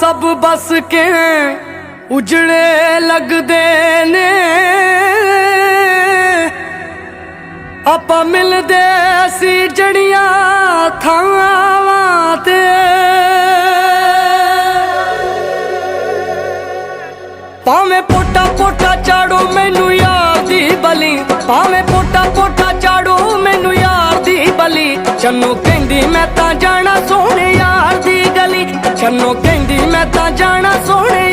ਸਭ ਬਸ ਕੇ ਉਜੜੇ ਲੱਗਦੇ ਨੇ। ਆਪਾਂ ਮਿਲਦੇ ਸੀ ਜੜੀਆਂ ਥਾਵਾਂ ਤੇ। ਭਾਵੇਂ ਪੋਟਾ ਪੋਟਾ ਚਾੜੋ ਮੈਨੂੰ ਯਾਰ ਦੀ ਬਲੀ। ਭਾਵੇਂ ਪੋਟਾ ਪੋਟਾ ਚਾੜੋ ਮੈਨੂੰ ਯਾਰ ਦੀ ਬਲੀ। ਚੰਨੋ ਕਹਿੰਦੀ ਮੈਂ ਤਾਂ ਜਾਣਾ ਸੋਹਣੇ ਕਹਿੰਦੀ ਮੈਂ ਤਾਂ ਜਾਣਾ ਸੋਹਣੇ